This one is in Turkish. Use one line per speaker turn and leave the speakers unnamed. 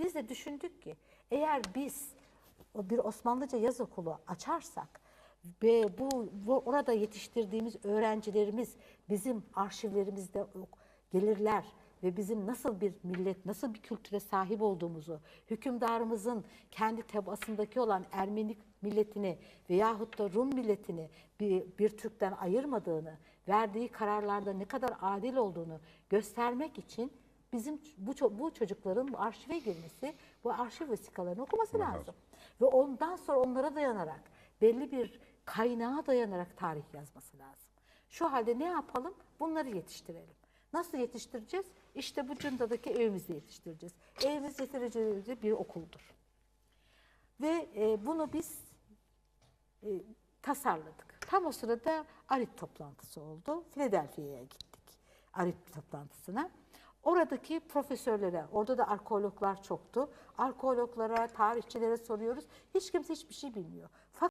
Biz de düşündük ki eğer biz bir Osmanlıca yaz okulu açarsak ve bu, bu orada yetiştirdiğimiz öğrencilerimiz bizim arşivlerimizde gelirler ve bizim nasıl bir millet, nasıl bir kültüre sahip olduğumuzu, hükümdarımızın kendi tebaasındaki olan Ermeni milletini veyahut da Rum milletini bir, bir Türk'ten ayırmadığını, verdiği kararlarda ne kadar adil olduğunu göstermek için bizim bu, bu çocukların arşive girmesi, bu arşiv vesikalarını okuması lazım. Ve ondan sonra onlara dayanarak, belli bir kaynağa dayanarak tarih yazması lazım. Şu halde ne yapalım? Bunları yetiştirelim. Nasıl yetiştireceğiz? İşte bu Cunda'daki evimizde yetiştireceğiz. Evimiz yeterince bir okuldur. Ve e, bunu biz e, tasarladık. Tam o sırada ARIT toplantısı oldu. Philadelphia'ya gittik ARIT toplantısına. Oradaki profesörlere, orada da arkeologlar çoktu. Arkeologlara, tarihçilere soruyoruz. Hiç kimse hiçbir şey bilmiyor.